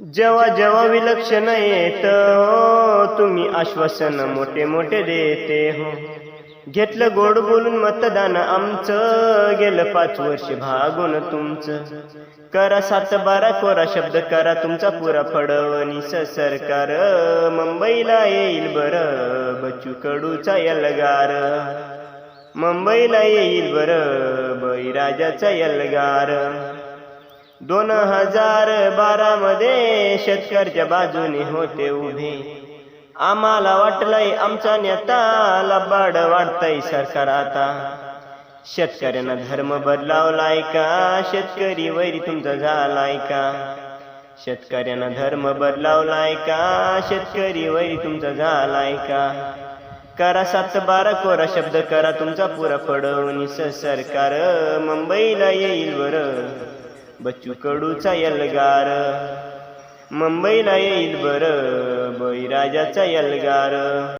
जेव्हा जेव्हा विलक्षण येत हो तुम्ही आश्वासन मोठे मोठे देते हो. घेतलं गोड बोलून मतदान आमचं गेलं पाच वर्ष भागून तुमचं. करा सात बारा कोरा शब्द करा तुमचा पुरा फडवणी सरकार. मुंबईला येईल बर बच्चू कडूचा यलगार. मुंबईला येईल बर बैराजाचा यलगार. दोन हजार बारा मध्ये शेतकऱ्याच्या बाजूने होते उभे. आम्हाला वाटलंय आमचा नेता लबाड वाढतय सरकार आता. शेतकऱ्यांना धर्म बदलावलाय का? शेतकरी वैरी तुमचा झालाय का? शेतकऱ्यांना धर्म बदलावलाय का? शेतकरी वैरी तुमचा झालाय का? करा सात बारा कोरा शब्द करा तुमचा पुरा फडवणीस सरकार मुंबईला येईल बरं. बच्चू कडूचा यलगार. मुंबईला येईल बरं बळीराजाचा यलगार.